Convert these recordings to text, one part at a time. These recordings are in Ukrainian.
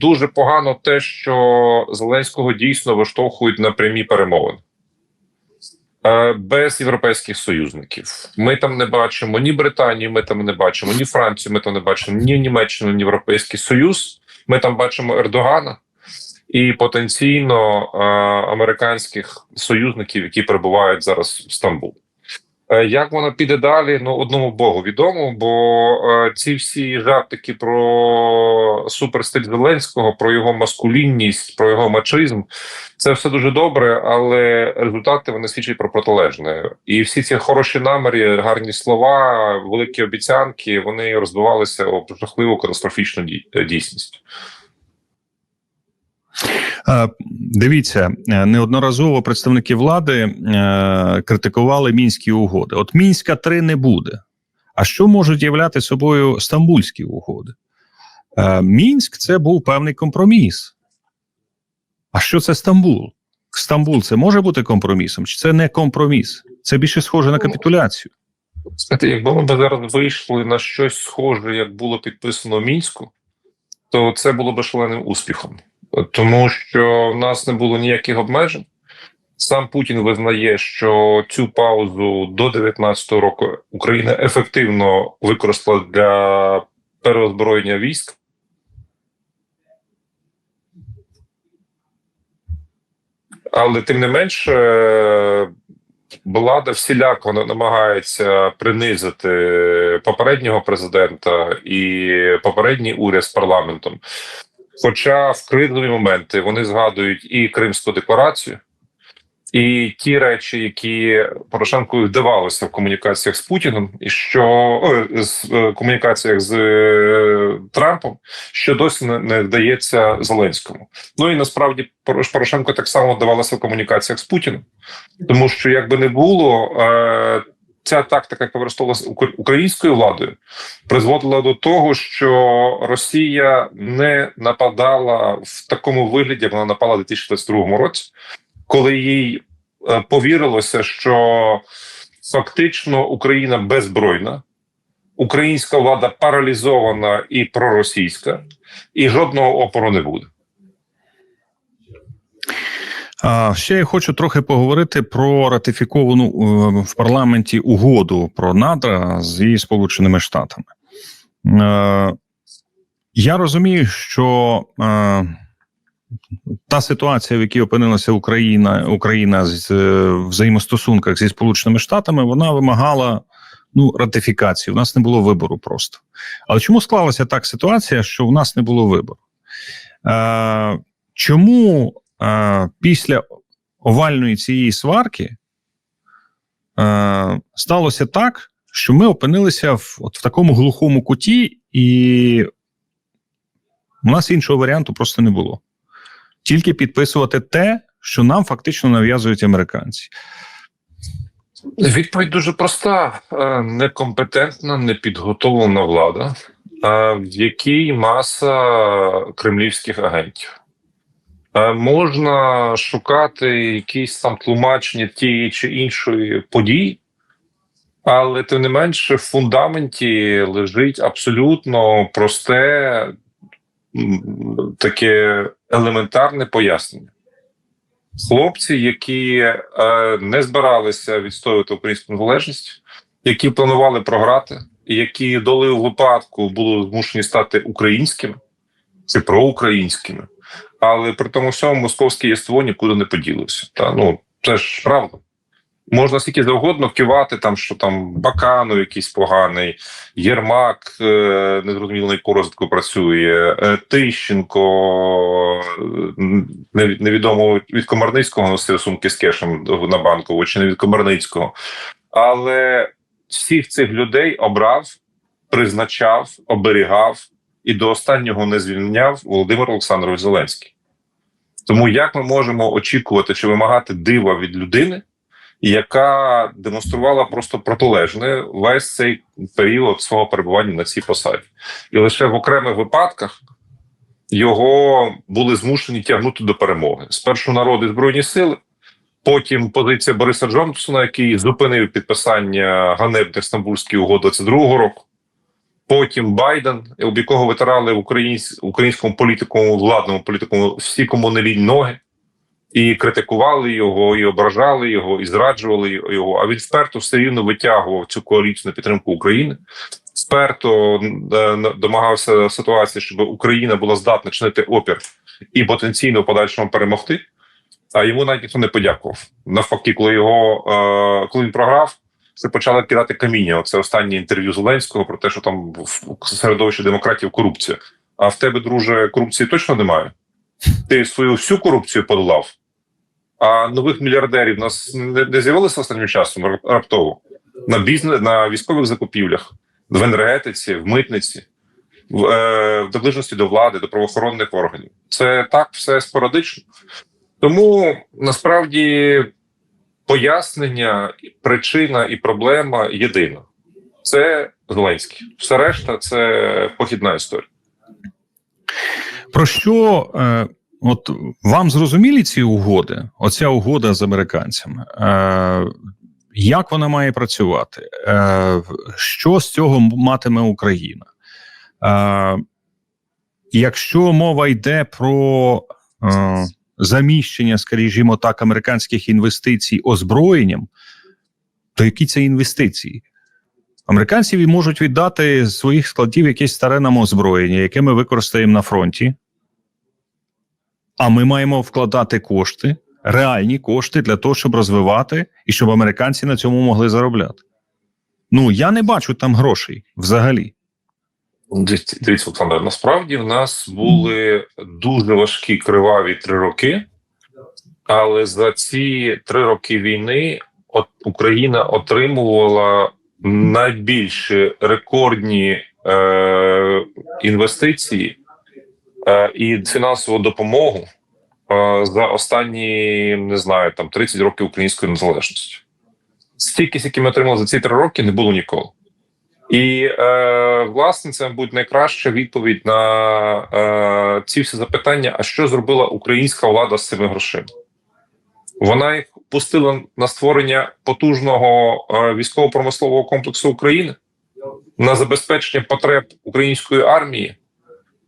дуже погано те, що Зеленського дійсно виштовхують на прямі перемовини. Е, Без європейських союзників ми там не бачимо ні Британію, ми там не бачимо, ні Францію, ми там не бачимо, ні Німеччину, ні Європейський Союз. Ми там бачимо Ердогана і потенційно е, американських союзників, які перебувають зараз в Стамбул. Е, Як воно піде далі? Ну одному богу відомо, бо е, ці всі жартики про суперстиль Зеленського, про його маскулінність, про його мачизм, це все дуже добре, але результати вони свідчать про протилежне. І всі ці хороші наміри, гарні слова, великі обіцянки, вони розбивалися об жахливу катастрофічну дійсність. Е, Дивіться, е, неодноразово представники влади е, критикували мінські угоди. От мінська 3 не буде. А що можуть являти собою стамбульські угоди? Мінськ це був певний компроміс. А що це Стамбул? Стамбул це може бути компромісом, чи це не компроміс? Це більше схоже на капітуляцію. Знаєте, якби ми зараз вийшли на щось схоже, як було підписано в мінську, то це було б шаленим успіхом, тому що в нас не було ніяких обмежень. Сам Путін визнає, що цю паузу до 19-го року Україна ефективно використала для переозброєння військ. Але тим не менше, влада всіляко намагається принизити попереднього президента і попередній уряд з парламентом. Хоча в кризові моменти вони згадують і Кримську декларацію, і ті речі, які Порошенку вдавалося в комунікаціях з Путіним, і що о, з е, комунікаціях з е, Трампом, що досі не, вдається Зеленському. Ну і насправді Порош- Порошенко так само вдавалося в комунікаціях з Путіним, тому що якби не було. Е, Ця тактика, яка використовувалася ук- українською владою, призводила до того, що Росія не нападала в такому вигляді, як вона напала у 2022 році, коли їй е, повірилося, що фактично Україна беззбройна, українська влада паралізована і проросійська, і жодного опору не буде. Ще я хочу трохи поговорити про ратифіковану е, в парламенті угоду про надра зі Сполученими Штатами. Е, Я розумію, що е, та ситуація, в якій опинилася Україна, Україна з взаємостосунках зі Сполученими Штатами, вона вимагала ну, ратифікації. У нас не було вибору просто. Але чому склалася так ситуація, що у нас не було вибору? Чому після овальної цієї сварки сталося так, що ми опинилися в, от в такому глухому куті, і у нас іншого варіанту просто не було. Тільки підписувати те, що нам фактично нав'язують американці. Відповідь дуже проста: Е, некомпетентна, непідготовлена влада, е, в якій маса кремлівських агентів. Е, Можна шукати якісь там тлумачення тієї чи іншої події, але тим не менше в фундаменті лежить абсолютно просте, таке елементарне пояснення. Хлопці, які е, не збиралися відстоювати українську незалежність, які планували програти, які долею випадку були змушені стати українськими чи проукраїнськими, але при тому всьому московське єство нікуди не поділося. Та ну це ж правда. Можна скільки завгодно кивати, там що там Баканов якийсь поганий, Єрмак е, незрозуміло яку розвитку працює, е, Тищенко е, невідомо від Комарницького носив сумки з кешем на банкову чи не від Комарницького. Але всіх цих людей обрав, призначав, оберігав і до останнього не звільняв Володимир Олександрович Зеленський. Тому як ми можемо очікувати чи вимагати дива від людини, яка демонструвала просто протилежне весь цей період свого перебування на цій посаді, і лише в окремих випадках його були змушені тягнути до перемоги. Спершу народи збройні сили, потім позиція Бориса Джонсона, який зупинив підписання ганебних стамбульських угод 22-го року. Потім Байден, об якого витирали в українсь, українському політикуму, владному політикуму всі кому не лінь ноги, і критикували його, і ображали його, і зраджували його. А він вперто все рівно витягував цю коаліцію на підтримку України. Вперто е, домагався ситуації, щоб Україна була здатна чинити опір і потенційно в подальшому перемогти. А йому навіть ніхто не подякував. Навпаки, коли його е, коли він програв, це почали кидати каміння. Це останнє інтерв'ю Зеленського про те, що там в середовищі демократів корупція. А в тебе, друже, корупції точно немає. Ти свою всю корупцію подолав, а нових мільярдерів у нас не, не з'явилося останнім часом раптово на бізнес на військових закупівлях, в енергетиці, в митниці, в, е, в доближності до влади, до правоохоронних органів. Це так все спорадично. Тому насправді пояснення, причина і проблема єдина: це Зеленський. Все решта це похідна історія. Про що е, от вам зрозумілі ці угоди? Оця угода з американцями. Е, як вона має працювати? Е, що з цього матиме Україна? Е, якщо мова йде про е, заміщення, скажімо так, американських інвестицій озброєнням, то які це інвестиції? Американці можуть віддати своїх складів якесь старе нам озброєння, яке ми використаємо на фронті. А ми маємо вкладати кошти, реальні кошти для того, щоб розвивати і щоб американці на цьому могли заробляти. Ну я не бачу там грошей взагалі. Дивіться, Олександр, насправді в нас були дуже важкі криваві три роки, але за ці три роки війни от Україна отримувала найбільші рекордні е, інвестиції е, і фінансову допомогу е, за останні не знаю там 30 років української незалежності. Стільки, скільки ми отримали за ці три роки, не було ніколи. І е, власне це буде найкраща відповідь на е, ці всі запитання: а що зробила українська влада з цими грошима? Вона їх пустила на створення потужного е, військово-промислового комплексу України на забезпечення потреб української армії,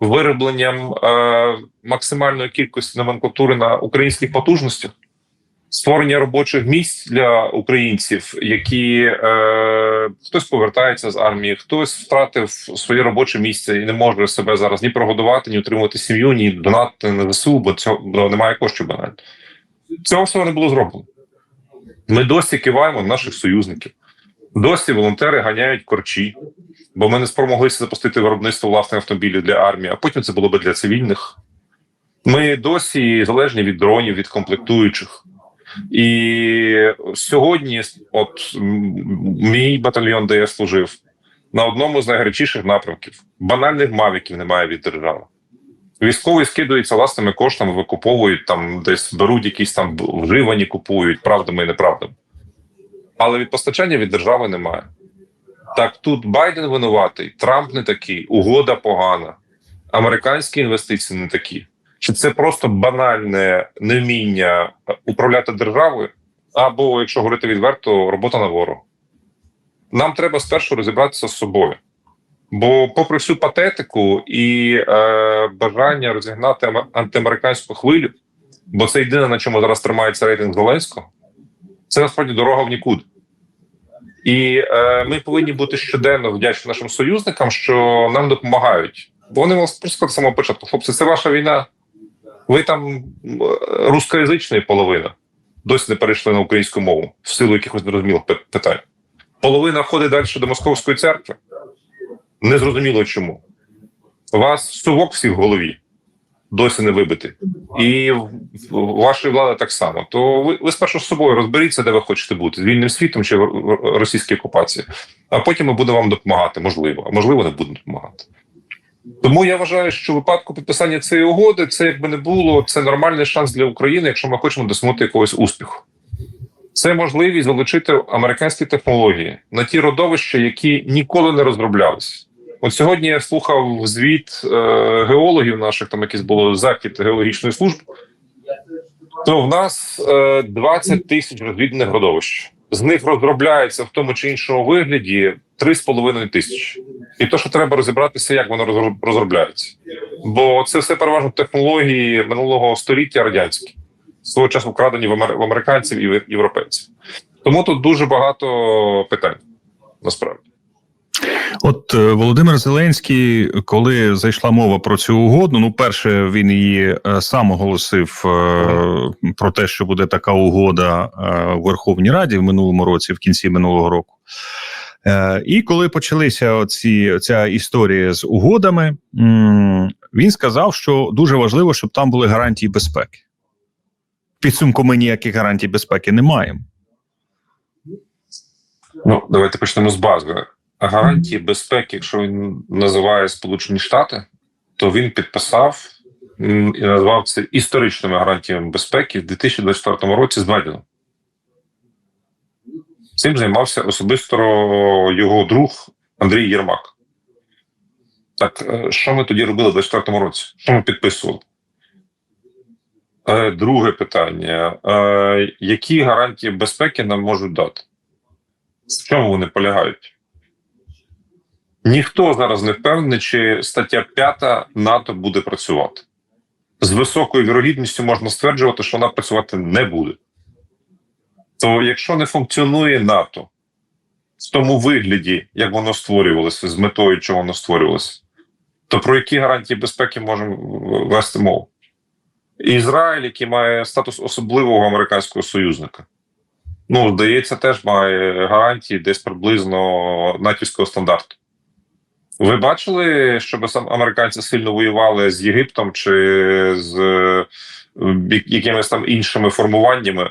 виробленням е, максимальної кількості номенклатури на українських потужностях, створення робочих місць для українців, які е, хтось повертається з армії, хтось втратив своє робоче місце і не може себе зараз ні прогодувати, ні утримувати сім'ю, ні донати на ЗСУ, бо цього немає коштів банально. Цього всього не було зроблено. Ми досі киваємо наших союзників. Досі волонтери ганяють корчі, бо ми не спромоглися запустити виробництво власних автомобілів для армії, а потім це було би для цивільних. Ми досі залежні від дронів, від комплектуючих. І сьогодні, от мій батальйон, де я служив, на одному з найгарячіших напрямків банальних мавіків немає від держави. Військові скидуються власними коштами, викуповують там, десь беруть якісь там вживані, купують правдами і неправдами. Але від постачання від держави немає. Так тут Байден винуватий, Трамп не такий, угода погана, американські інвестиції не такі. Чи це просто банальне невміння управляти державою, або, якщо говорити відверто, робота на ворога? Нам треба спершу розібратися з собою. Бо, попри всю патетику і е, бажання розігнати антиамериканську хвилю, бо це єдине, на чому зараз тримається рейтинг Зеленського, це насправді дорога в нікуди. І е, ми повинні бути щоденно вдячні нашим союзникам, що нам допомагають. Бо вони вас просто з самого початку. Хлопці, це ваша війна. Ви там рускоязичної половина. Досі не перейшли на українську мову в силу якихось нерозумілих питань. Половина входить далі до Московської церкви. Незрозуміло чому. У вас совок всі в голові досі не вибити, і вашої влади так само. То ви, ви спершу з собою розберіться, де ви хочете бути з вільним світом чи в російській окупації, а потім ми будемо вам допомагати. Можливо, а можливо, не будемо допомагати. Тому я вважаю, що в випадку підписання цієї угоди це якби не було це нормальний шанс для України, якщо ми хочемо досягнути якогось успіху. Це можливість залучити американські технології на ті родовища, які ніколи не розроблялися. От сьогодні я слухав звіт е, геологів наших, там якийсь було захід геологічної служби. То в нас е, 20 тисяч розвідних родовищ. З них розробляється в тому чи іншому вигляді 3,5 тисячі. І то, що треба розібратися, як воно розроб- розробляється. Бо це все переважно технології минулого століття радянські, свого часу вкрадені в американців і в європейців. Тому тут дуже багато питань насправді. От е, Володимир Зеленський, коли зайшла мова про цю угоду, ну перше він її е, сам оголосив е, про те, що буде така угода в Верховній Раді в минулому році, в кінці минулого року. І коли почалися оці, ця історія з угодами, він сказав, що дуже важливо, щоб там були гарантії безпеки. Підсумку ми ніяких гарантій безпеки не маємо. Ну, давайте почнемо з бази. Гарантії безпеки, якщо він називає Сполучені Штати, то він підписав і назвав це історичними гарантіями безпеки в 2024 році з Байденом. Цим займався особисто його друг Андрій Єрмак. Так, е, що ми тоді робили в 2024 році? Що ми підписували? Е, Друге питання: Е, які гарантії безпеки нам можуть дати? В чому вони полягають? Ніхто зараз не впевнений, чи стаття 5 НАТО буде працювати. З високою вірогідністю можна стверджувати, що вона працювати не буде. То якщо не функціонує НАТО в тому вигляді, як воно створювалося, з метою, чого воно створювалося, то про які гарантії безпеки можемо вести мову? Ізраїль, який має статус особливого американського союзника, ну, здається, теж має гарантії десь приблизно натівського стандарту. Ви бачили, щоб сам американці сильно воювали з Єгиптом чи з е, якимись там іншими формуваннями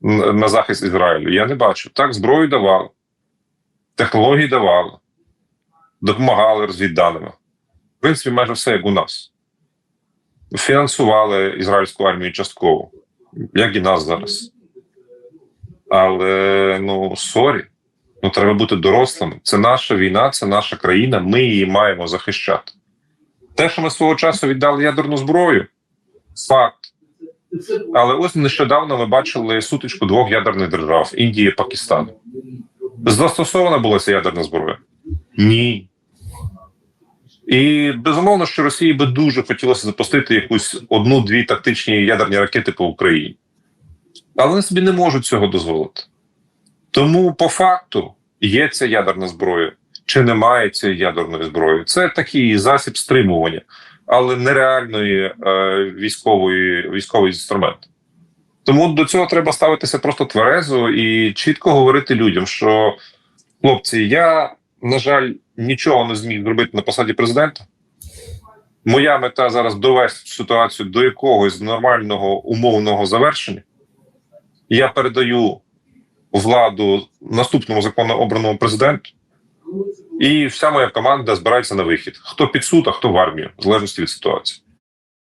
на захист Ізраїлю? Я не бачу. Так, зброю давали, технології давали, допомагали розвідданими. В принципі, майже все як у нас. Фінансували ізраїльську армію частково, як і нас зараз. Але ну сорі, ну треба бути дорослими. Це наша війна, це наша країна. Ми її маємо захищати. Те, що ми свого часу віддали ядерну зброю, факт. Але ось нещодавно ми бачили сутичку двох ядерних держав Індії і Пакистану. Застосована була ця ядерна зброя? Ні. І безумовно, що Росії би дуже хотілося запустити якусь одну-дві тактичні ядерні ракети по Україні. Але вони собі не можуть цього дозволити. Тому по факту є ця ядерна зброя чи немає цієї ядерної зброї. Це такий засіб стримування, але нереальної е, військової військовий інструмент. Тому до цього треба ставитися просто тверезо і чітко говорити людям, що хлопці, я, на жаль, нічого не зміг зробити на посаді президента. Моя мета зараз довести ситуацію до якогось нормального умовного завершення. Я передаю владу наступному законно обраному президенту, і вся моя команда збирається на вихід. Хто під суд, а хто в армію, в залежності від ситуації.